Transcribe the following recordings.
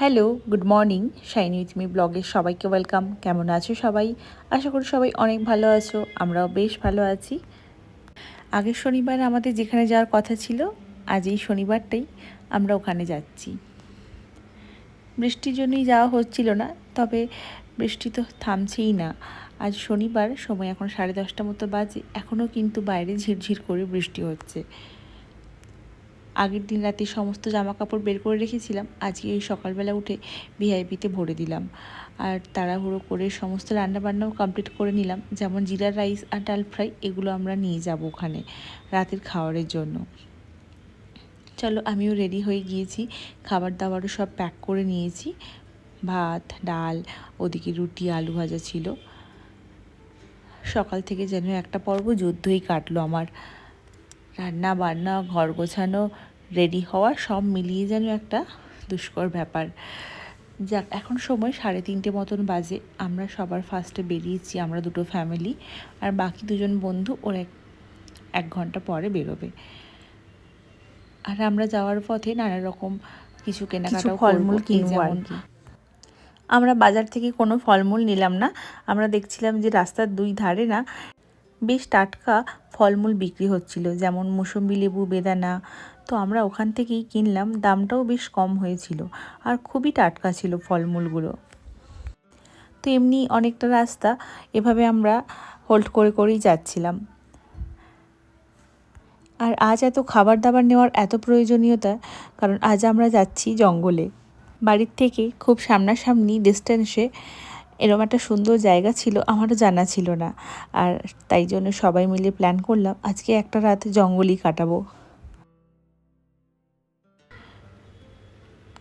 Hello, good morning. Shiny with me ব্লগে সবাইকে welcome. কেমন আছো সবাই? আশা করি সবাই অনেক ভালো আছো, আমরাও বেশ ভালো আছি। আগের শনিবার আমাদের যেখানে যাওয়ার কথা ছিল, আজ এই শনিবারটাই আমরা ওখানে যাচ্ছি। বৃষ্টির জন্যই যাওয়া হচ্ছিল না, তবে বৃষ্টি তো থামছেই না। আজ শনিবার, সময় এখন সাড়ে দশটা মতো বাজে, এখনও কিন্তু বাইরে ঝিরঝির করে বৃষ্টি হচ্ছে। আগের দিন রাতে সমস্ত জামা কাপড় বের করে রেখেছিলাম। আজকে ওই সকালবেলা উঠে ভিআইপিতে ভরে দিলাম। আর তাড়াহুড়ো করে সমস্ত রান্নাবান্নাও কমপ্লিট করে নিলাম। যেমন জিরা রাইস আর ডাল ফ্রাই, এগুলো আমরা নিয়ে যাব ওখানে রাতের খাবারের জন্য। চলো, আমিও রেডি হয়ে গিয়েছি। খাবার দাবারও সব প্যাক করে নিয়েছি। ভাত, ডাল, ওদিকে রুটি, আলু ভাজা ছিল। সকাল থেকে যেন একটা পর্ব যুদ্ধই কাটলো আমার। রান্না বান্না ঘর গোছানো রেডি হওয়া সব মিলিয়ে যেন একটা দুষ্কর ব্যাপার। যাক এখন সময় সাড়ে তিনটে মতন বাজে। আমরা সবার ফার্স্টে বেরিয়েছি আমরা দুটো ফ্যামিলি আর বাকি দুজন বন্ধু ওর এক এক ঘণ্টা পরে বেরোবে। আর আমরা যাওয়ার পথে নানা রকম কিছু কেনাকাটা ফলমূল কিনবো আর কি। আমরা বাজার থেকে কোনো ফলমূল নিলাম না। আমরা দেখছিলাম যে রাস্তার দুই ধারে না বেশ টাটকা ফলমূল বিক্রি হচ্ছিল, যেমন মুসম্বি লেবু, বেদানা। তো আমরা ওখান থেকেই কিনলাম, দামটাও বেশ কম হয়েছিল আর খুবই টাটকা ছিল ফলমূলগুলো। তো এমনি অনেকটা রাস্তা, এভাবে আমরা হোল্ড করে করেই যাচ্ছিলাম। আর আজ এত খাবার দাবার নেওয়ার এত প্রয়োজনীয়তা, কারণ আজ আমরা যাচ্ছি জঙ্গলে। বাড়ির থেকে খুব সামনাসামনি ডিস্টেন্সে এরকম একটা সুন্দর জায়গা ছিল, আমারও জানা ছিল না। আর তাই জন্য সবাই মিলে প্ল্যান করলাম, আজকে একটা রাত জঙ্গলই কাটাবো।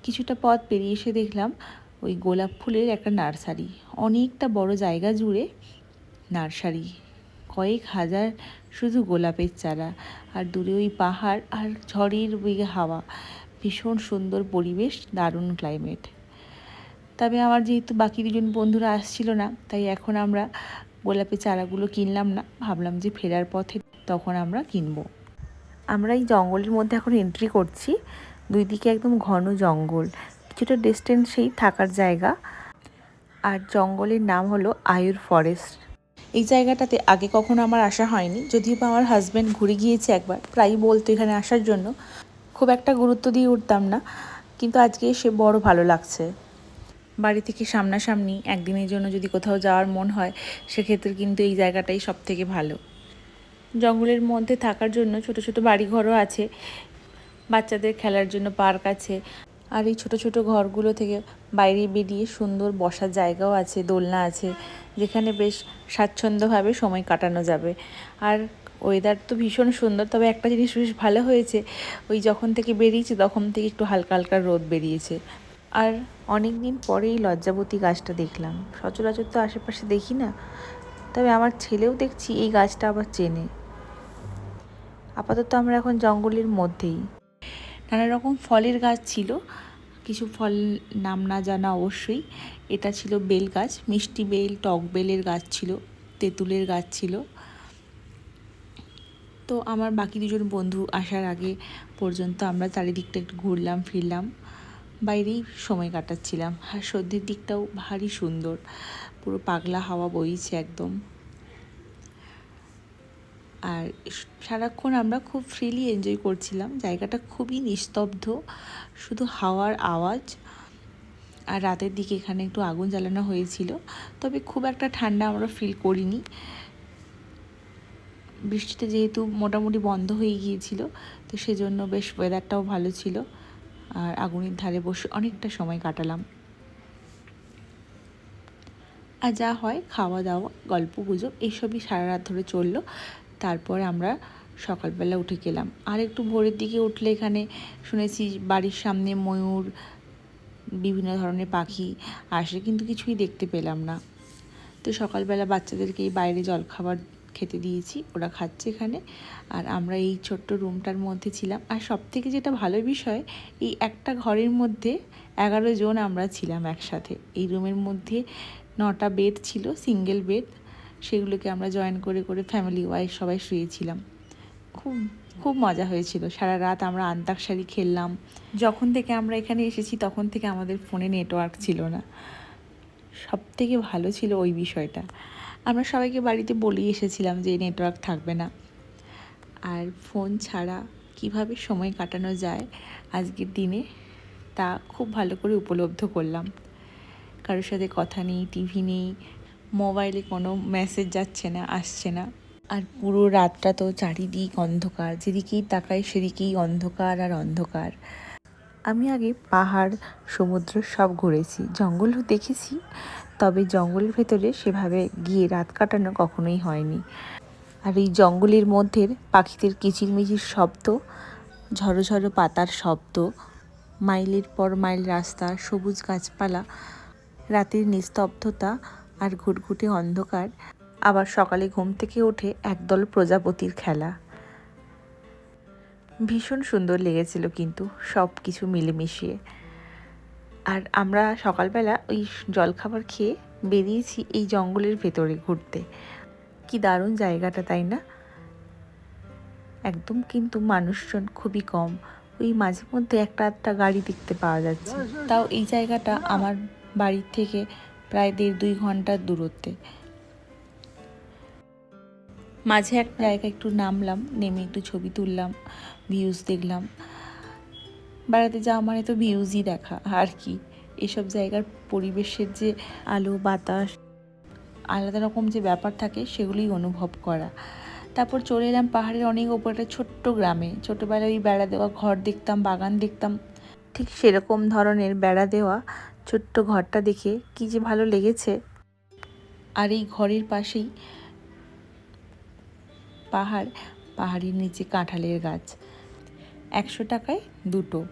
কিছুটা পথ পেরিয়ে এসে দেখলাম ওই গোলাপ ফুলের একটা নার্সারি। অনেকটা বড় জায়গা জুড়ে নার্সারি। কয়েক হাজার শুধু গোলাপের চারা, আর দূরে ওই পাহাড় আর ঝড়ের বেগে হাওয়া। ভীষণ সুন্দর পরিবেশ, দারুণ ক্লাইমেট তবে আমার যেহেতু বাকি দুজন বন্ধুরা আসছিল না, তাই এখন আমরা গোলাপের চারাগুলো কিনলাম না। ভাবলাম যে ফেরার পথে তখন আমরা কিনবো। আমরা এই জঙ্গলের মধ্যে এখন এন্ট্রি করছি। দুই দিকে একদম ঘন জঙ্গল। কিছুটা ডিস্টেন্সেই থাকার জায়গা। আর জঙ্গলের নাম হলো আয়ুর ফরেস্ট এই জায়গাটাতে আগে কখনো আমার আসা হয়নি। যদিও বা আমার হাজব্যান্ড ঘুরে গিয়েছে একবার, প্রায়ই বলতো এখানে আসার জন্য। খুব একটা গুরুত্ব দিয়ে উঠতাম না। কিন্তু আজকে এসে বড় ভালো লাগছে। বাড়ি থেকে সামনাসামনি একদিনের জন্য যদি কোথাও যাওয়ার মন হয়, সেক্ষেত্রে কিন্তু এই জায়গাটাই সব থেকে ভালো। জঙ্গলের মধ্যে থাকার জন্য ছোট ছোট বাড়িঘরও আছে, বাচ্চাদের খেলার জন্য পার্ক আছে, আর এই ছোট ছোট ঘরগুলো থেকে বাইরে বেরিয়ে সুন্দর বসার জায়গাও আছে, দোলনা আছে, যেখানে বেশ স্বাচ্ছন্দ্যভাবে সময় কাটানো যাবে। আর ওয়েদার তো ভীষণ সুন্দর, তবে একটা জিনিস বেশ ভালো হয়েছে, ওই যখন থেকে বেরিয়েছে তখন থেকে একটু হালকা হালকা রোদ বেরিয়েছে। আর অনেক দিন পরেই লজ্জাবতী গাছটা দেখলাম। সচরাচর তো আশেপাশে দেখি না। তবে আমার ছেলেও দেখছি এই গাছটা আবার চেনে। আপাতত আমরা এখন জঙ্গলের মধ্যেই। নানা রকম ফলের গাছ ছিল। কিছু ফল নাম না জানা অবশ্যই। এটা ছিল বেল গাছ, মিষ্টি বেল, টক বেলের গাছ ছিল, তেঁতুলের গাছ ছিল। তো আমার বাকি দুজন বন্ধু আসার আগে পর্যন্ত আমরা চারিদিকটা একটু ঘুরলাম, ফিরলাম। বাইরেই সময় কাটাচ্ছিলাম। আর সর্দির দিকটাও ভারী সুন্দর। পুরো পাগলা হাওয়া বইছে একদম। আর সারাক্ষণ আমরা খুব ফ্রিলি এনজয় করছিলাম। জায়গাটা খুবই নিস্তব্ধ। শুধু হাওয়ার আওয়াজ আর রাতের দিকে এখানে একটু আগুন জ্বালানো হয়েছিল। তবে খুব একটা ঠান্ডা আমরা ফিল করিনি। বৃষ্টিটা যেহেতু মোটামুটি বন্ধ হয়ে গিয়েছিল, তো সেজন্য বেশ ওয়েদারটাও ভালো ছিল। আর আগুনের ধারে বসে অনেকটা সময় কাটালাম। আর যা হয়, খাওয়া দাওয়া, গল্প গুজব এইসবই সারা রাত ধরে চলল। তারপর আমরা সকালবেলা উঠে গেলাম। আর একটু ভোরের দিকে উঠলে এখানে শুনেছি বাড়ির সামনে ময়ূর, বিভিন্ন ধরনের পাখি আসে কিন্তু কিছুই দেখতে পেলাম না। তো সকালবেলা বাচ্চাদেরকে এই বাইরে জলখাবার খেতে দিয়েছি, ওরা খাচ্ছে এখানে। আর আমরা এই ছোট্ট রুমটার মধ্যে ছিলাম। আর সব থেকে যেটা ভালো বিষয়, এই একটা ঘরের মধ্যে এগারো জন আমরা ছিলাম একসাথে। এই রুমের মধ্যে নটা বেড ছিল, সিঙ্গেল বেড। সেগুলোকে আমরা জয়েন করে করে ফ্যামিলি ওয়াইজ সবাই শুয়েছিলাম। খুব খুব মজা হয়েছিল। সারা রাত আমরা আন্তাক্ষরী খেললাম। যখন থেকে আমরা এখানে এসেছি, তখন থেকে আমাদের ফোনে নেটওয়ার্ক ছিল না। সব থেকে ভালো ছিল ওই বিষয়টা। আমরা সবাইকে বাড়িতে বলেই এসেছিলাম যে নেটওয়ার্ক থাকবে না। আর ফোন ছাড়া কীভাবে সময় কাটানো যায় আজকের দিনে, তা খুব ভালো করে উপলব্ধ করলাম। কারোর সাথে কথা নেই টিভি নেই মোবাইলে কোনো মেসেজ যাচ্ছে না, আসছে না। আর পুরো রাতটা তো চারিদিক অন্ধকার, যেদিকেই তাকাই সেদিকেই অন্ধকার আর অন্ধকার। আমি আগে পাহাড়, সমুদ্র সব ঘুরেছি জঙ্গলও দেখেছি, তবে জঙ্গলের ভেতরে সেভাবে গিয়ে রাত কাটানো কখনোই হয়নি। আর এই জঙ্গলের মধ্যে পাখিদের কিচিরমিচির শব্দ, ঝড়ো ঝড়ো পাতার শব্দ, মাইলের পর মাইল রাস্তা, সবুজ গাছপালা, রাতের নিস্তব্ধতা আর ঘুটঘুটে অন্ধকার, আবার সকালে ঘুম থেকে উঠে একদল প্রজাপতির খেলা। ভীষণ সুন্দর লেগেছিল কিন্তু সব কিছু মিলেমিশিয়ে। আর আমরা সকালবেলা ওই জলখাবার খেয়ে বেরিয়েছি এই জঙ্গলের ভেতরে ঘুরতে। কি দারুণ জায়গাটা, তাই না? একদম কিন্তু মানুষজন খুবই কম। ওই মাঝে মধ্যে একটা একটা গাড়ি দেখতে পাওয়া যাচ্ছে। তাও এই জায়গাটা আমার বাড়ির থেকে প্রায় দেড় দুই ঘণ্টার দূরত্বে। মাঝে এক জায়গায় একটু নামলাম, নেমে একটু ছবি তুললাম ভিউজ দেখলাম। বেড়াতে যাওয়া মানে তো ভিউজই দেখা, আর কি? এসব জায়গার পরিবেশের যে আলো, বাতাস, আলাদা রকম যে ব্যাপার থাকে, সেগুলোই অনুভব করা। তারপর চলে এলাম পাহাড়ের অনেক ওপর একটা ছোট্ট গ্রামে। ছোটোবেলায় ওই বেড়া দেওয়া ঘর দেখতাম, বাগান দেখতাম। ঠিক সেরকম ধরনের বেড়া দেওয়া ছোট্ট ঘরটা দেখে কি যে ভালো লেগেছে। আর এই ঘরের পাশেই পাহাড়, পাহাড়ের নিচে কাঁঠালের গাছ। একশো টাকায় দুটো।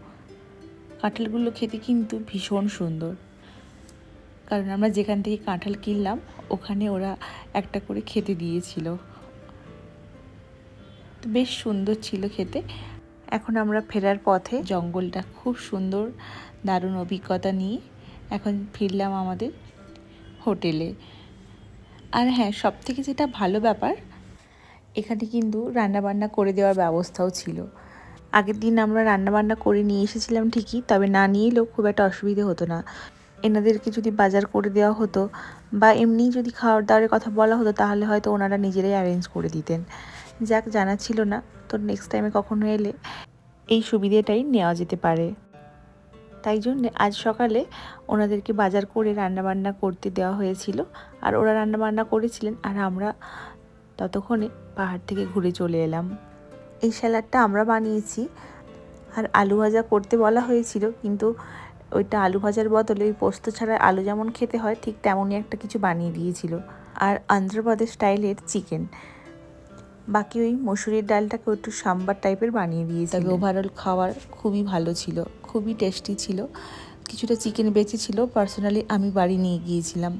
কাঁঠালগুলো খেতে কিন্তু ভীষণ সুন্দর। কারণ আমরা যেখান থেকে কাঁঠাল কিনলাম, ওখানে ওরা একটা করে খেতে দিয়েছিল। তো বেশ সুন্দর ছিল খেতে। এখন আমরা ফেরার পথে জঙ্গলটা খুব সুন্দর, দারুণ অভিজ্ঞতা নিয়ে এখন ফিরলাম আমাদের হোটেলে। আর হ্যাঁ সব থেকে যেটা ভালো ব্যাপার এখানে কিন্তু রান্নাবান্না করে দেওয়ার ব্যবস্থাও ছিল। আগের দিন আমরা রান্নাবান্না করে নিয়ে এসেছিলাম ঠিকই, তবে না নিয়ে এলেও খুব একটা অসুবিধে হতো না। এনাদেরকে যদি বাজার করে দেওয়া হতো বা এমনি যদি খাওয়ার দাওয়ারের কথা বলা হতো, তাহলে হয়তো ওনারা নিজেরাই অ্যারেঞ্জ করে দিতেন। যাক, জানা ছিল না, তো নেক্সট টাইমে কখনো এলে এই সুবিধেটাই নেওয়া যেতে পারে। তাই জন্যে আজ সকালে ওনাদেরকে বাজার করে রান্নাবান্না করতে দেওয়া হয়েছিল। আর ওরা রান্নাবান্না করেছিলেন, আর আমরা ততক্ষণে পাহাড় থেকে ঘুরে চলে এলাম। এই স্যালাডটা আমরা বানিয়েছি আর আলু ভাজা করতে বলা হয়েছিল, কিন্তু ওইটা আলু ভাজার বদলে ওই পোস্ত ছাড়া আলু যেমন খেতে হয়, ঠিক তেমনই একটা কিছু বানিয়ে দিয়েছিল। আর আন্ধ্রপ্রদেশ স্টাইলের চিকেন। বাকি ওই মসুরির ডালটাকে একটু সাম্বার টাইপের বানিয়ে দিয়েছি। তবে ওভারঅল খাবার খুবই ভালো ছিল, খুবই টেস্টি ছিল। কিছুটা চিকেন বেঁচেছিল পার্সোনালি আমি বাড়ি নিয়ে গিয়েছিলাম।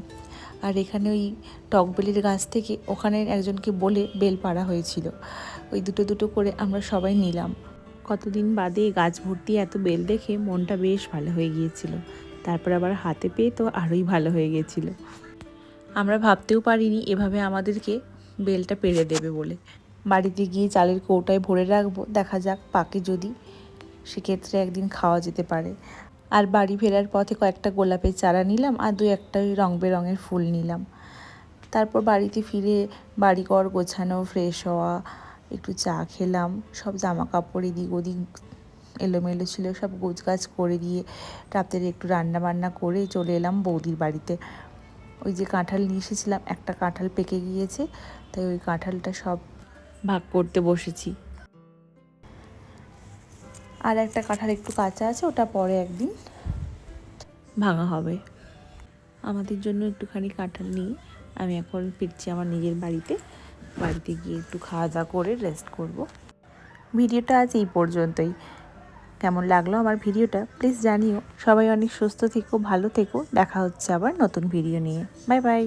আর এখানে ওই টকবেলির গাছ থেকে ওখানে একজনকে বলে বেল পাড়া হয়েছিল। ওই দুটো দুটো করে আমরা সবাই নিলাম। কতদিন বাদে গাছ ভর্তি এত বেল দেখে মনটা বেশ ভালো হয়ে গিয়েছিল। তারপর আবার হাতে পেয়ে তো আরোই ভালো হয়ে গিয়েছিল। আমরা ভাবতেও পারিনি এভাবে আমাদেরকে বেলটা পেরে দেবে বলে। বাড়িতে গিয়ে চালের কৌটায় ভরে রাখব দেখা যাক পাকে যদি। সেক্ষেত্রে একদিন খাওয়া যেতে পারে। আর বাড়ি ফেরার পথে কয়েকটা গোলাপের চারা নিলাম আর দু একটা রং বেরঙের ফুল নিলাম। তারপর বাড়িতে ফিরে বাড়িঘর গোছানো ফ্রেশ হওয়া, একটু চা খেলাম, সব জামা কাপড় এদিক ওদিক এলোমেলো ছিল, সব গোছগাছ করে দিয়ে রাতের একটু রান্না বান্না করে চলে এলাম বৌদির বাড়িতে। ওই যে কাঁঠাল নিয়ে এসেছিলাম, একটা কাঁঠাল পেকে গিয়েছে, তাই ওই কাঁঠালটা সব ভাগ করতে বসেছি। আর একটা কাঁঠাল একটু কাঁচা আছে, ওটা পরে একদিন। ভাঙা হবে। আমাদের জন্য একটুখানি কাঁঠাল নিয়ে আমি এখন ফিরছি আমার নিজের বাড়িতে। বাড়িতে গিয়ে একটু খাওয়া দাওয়া করে রেস্ট করব। ভিডিওটা আজ এই পর্যন্তই। কেমন লাগল আমার ভিডিওটা প্লিজ জানিও। সবাই অনেক সুস্থ থেকো, ভালো থেকো। দেখা হচ্ছে আবার নতুন ভিডিও নিয়ে। Bye bye